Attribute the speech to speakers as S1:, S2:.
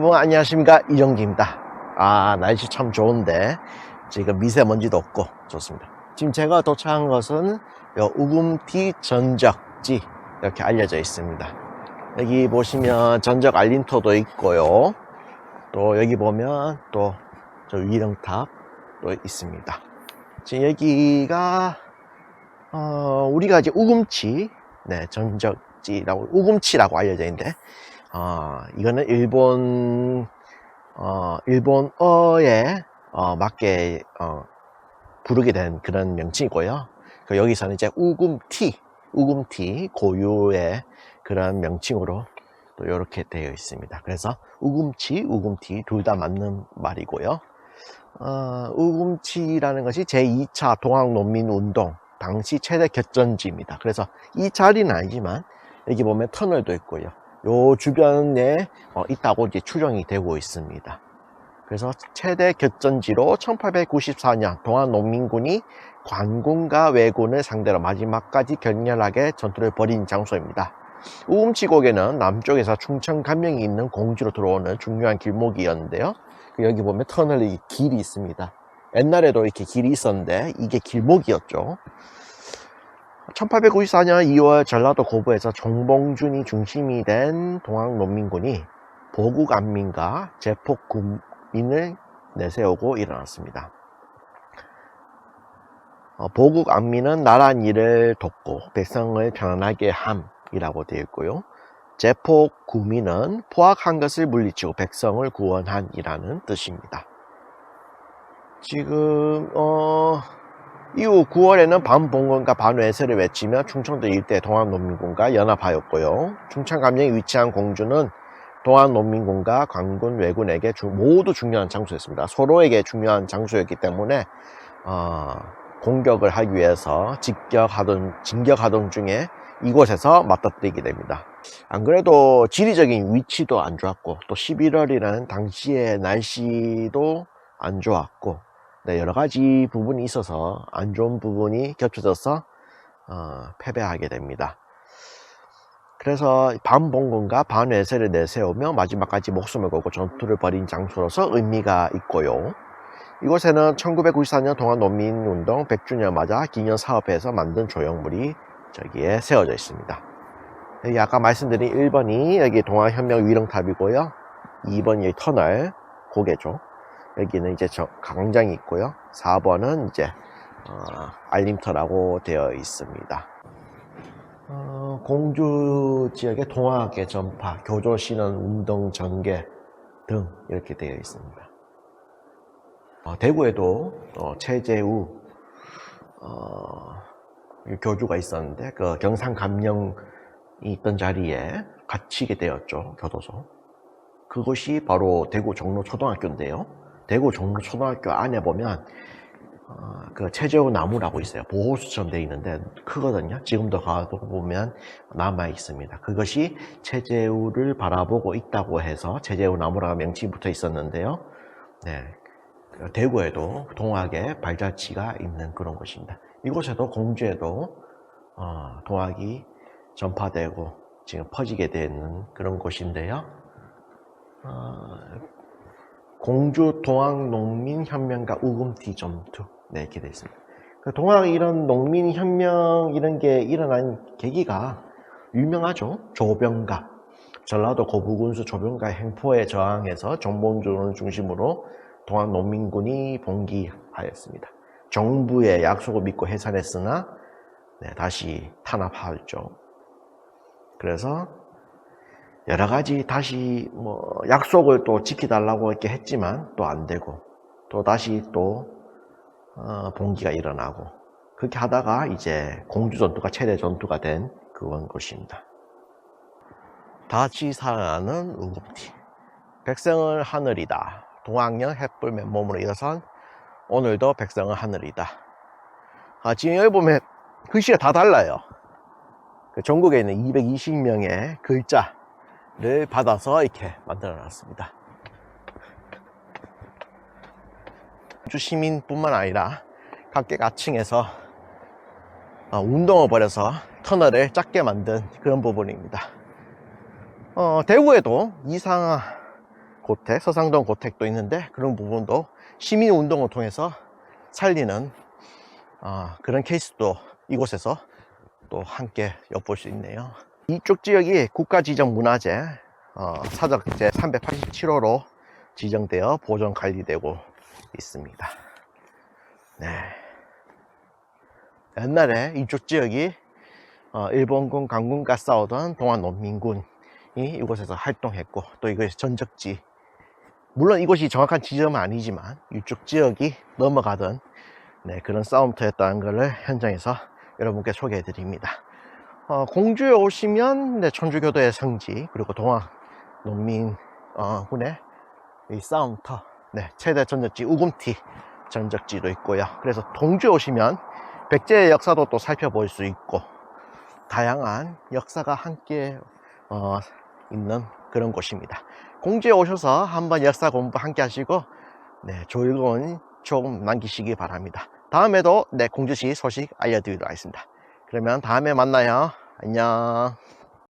S1: 여러분 안녕하십니까? 이정기입니다. 아 날씨 참 좋은데 지금 미세먼지도 없고 좋습니다. 지금 제가 도착한 것은 요 우금티 전적지 이렇게 알려져 있습니다. 여기 보시면 전적 알림토도 있고요. 또 여기 보면 또 저 위령탑도 있습니다. 지금 여기가 어, 우리가 이제 우금치 네 전적지라고 우금치라고 알려져 있는데 어, 이거는 일본, 어, 일본어에, 어, 맞게, 어, 부르게 된 그런 명칭이고요. 그 여기서는 이제 우금티, 우금티 고유의 그런 명칭으로 또 이렇게 되어 있습니다. 그래서 우금치, 우금티 둘 다 맞는 말이고요. 어, 우금치라는 것이 제2차 동학농민운동 당시 최대 결전지입니다. 그래서 이 자리는 아니지만 여기 보면 터널도 있고요. 요 주변에 어, 있다고 이제 추정이 되고 있습니다. 그래서 최대 격전지로 1894년 동안 농민군이 관군과 왜군을 상대로 마지막까지 격렬하게 전투를 벌인 장소입니다. 우음치곡에는 남쪽에서 충청 감명이 있는 공주로 들어오는 중요한 길목이었는데요. 그 여기 보면 터널이 길이 있습니다. 옛날에도 이렇게 길이 있었는데 이게 길목이었죠. 1894년 2월 전라도 고부에서 정봉준이 중심이 된 동학농민군이 보국 안민과 제폭 군민을 내세우고 일어났습니다. 어, 보국 안민은 나란 일을 돕고 백성을 편안하게 함이라고 되어 있고요. 제폭 구민은 포악한 것을 물리치고 백성을 구원한이라는 뜻입니다. 지금 어 이후 9월에는 반봉건과 반외세를 외치며 충청도 일대 동학농민군과 연합하였고요. 충청감령에 위치한 공주는 동학농민군과 관군 왜군에게 주- 모두 중요한 장소였습니다. 서로에게 중요한 장소였기 때문에 어, 공격을 하기 위해서 직격하던 진격하던 중에 이곳에서 맞닥뜨리게 됩니다. 안 그래도 지리적인 위치도 안 좋았고 또 11월이라는 당시의 날씨도 안 좋았고 네, 여러 가지 부분이 있어서 안 좋은 부분이 겹쳐져서 어, 패배하게 됩니다. 그래서 반봉군과 반외세를 내세우며 마지막까지 목숨을 걸고 전투를 벌인 장소로서 의미가 있고요. 이곳에는 1994년 동안 농민운동 100주년 맞아 기념사업회에서 만든 조형물이 저기에 세워져 있습니다. 여기 아까 말씀드린 1번이 여기 동아혁명 위령탑이고요. 2번이 여기 터널 고개죠. 여기는 이제 저 광장이 있고요. 4번은 이제 어, 알림터라고 되어 있습니다. 어, 공주 지역의 동학의 전파, 교조 신원 운동 전개 등 이렇게 되어 있습니다. 어, 대구에도 어, 최재우 어, 교주가 있었는데 그 경상 감령이 있던 자리에 갇히게 되었죠 교도소. 그것이 바로 대구 종로 초등학교인데요. 대구 종로 초등학교 안에 보면 어, 그 최재우 나무라고 있어요. 보호수처럼 되어 있는데 크거든요. 지금도 가도 보면 남아 있습니다. 그것이 최재우를 바라보고 있다고 해서 최재우 나무라고 명칭이 붙어 있었는데요. 네, 그 대구에도 동학의 발자취가 있는 그런 곳입니다. 이곳에도 공주에도 어, 동학이 전파되고 지금 퍼지게 되는 그런 곳인데요. 어, 공주 동학 농민 혁명가 우금티 점투 네, 이렇게 되어 있습니다. 그 동학 이런 농민 혁명 이런 게 일어난 계기가 유명하죠. 조병가 전라도 고부군수 조병가의 행포에 저항해서 정봉준을 중심으로 동학 농민군이 봉기하였습니다. 정부의 약속을 믿고 해산했으나 네, 다시 탄압하였죠. 그래서 여러 가지 다시 뭐 약속을 또 지켜달라고 이렇게 했지만 또 안 되고 또 다시 또 어, 봉기가 일어나고 그렇게 하다가 이제 공주 전투가 최대 전투가 된 그런 것입니다. 다시 살아나는 우금티 백성은 하늘이다. 동학령 햇불 맨몸으로 일어선 오늘도 백성은 하늘이다. 아, 지금 여기 보면 글씨가 다 달라요. 그 전국에 있는 220명의 글자 를 받아서 이렇게 만들어 놨습니다. 주 시민뿐만 아니라 각계각층에서 어, 운동을 벌여서 터널을 작게 만든 그런 부분입니다. 어, 대구에도 이상하 고택, 서상동 고택도 있는데 그런 부분도 시민 운동을 통해서 살리는 어, 그런 케이스도 이곳에서 또 함께 엿볼 수 있네요. 이쪽 지역이 국가지정 문화재 어, 사적 제 387호로 지정되어 보존 관리되고 있습니다. 네. 옛날에 이쪽 지역이 어, 일본군 강군과 싸우던 동안 농민군이 이곳에서 활동했고 또 이것이 전적지 물론 이곳이 정확한 지점은 아니지만 이쪽 지역이 넘어가던 네, 그런 싸움터였다는 것을 현장에서 여러분께 소개해 드립니다. 어, 공주에 오시면 네, 천주교도의 성지 그리고 동학 농민 어, 군의 이 싸움터 네, 최대 전적지 우금티 전적지도 있고요. 그래서 동주에 오시면 백제의 역사도 또 살펴볼 수 있고 다양한 역사가 함께 어, 있는 그런 곳입니다. 공주에 오셔서 한번 역사 공부 함께 하시고 네, 즐거운 추억 남기시기 바랍니다. 다음에도 네, 공주시 소식 알려드리도록 하겠습니다. 그러면 다음에 만나요. 안녕.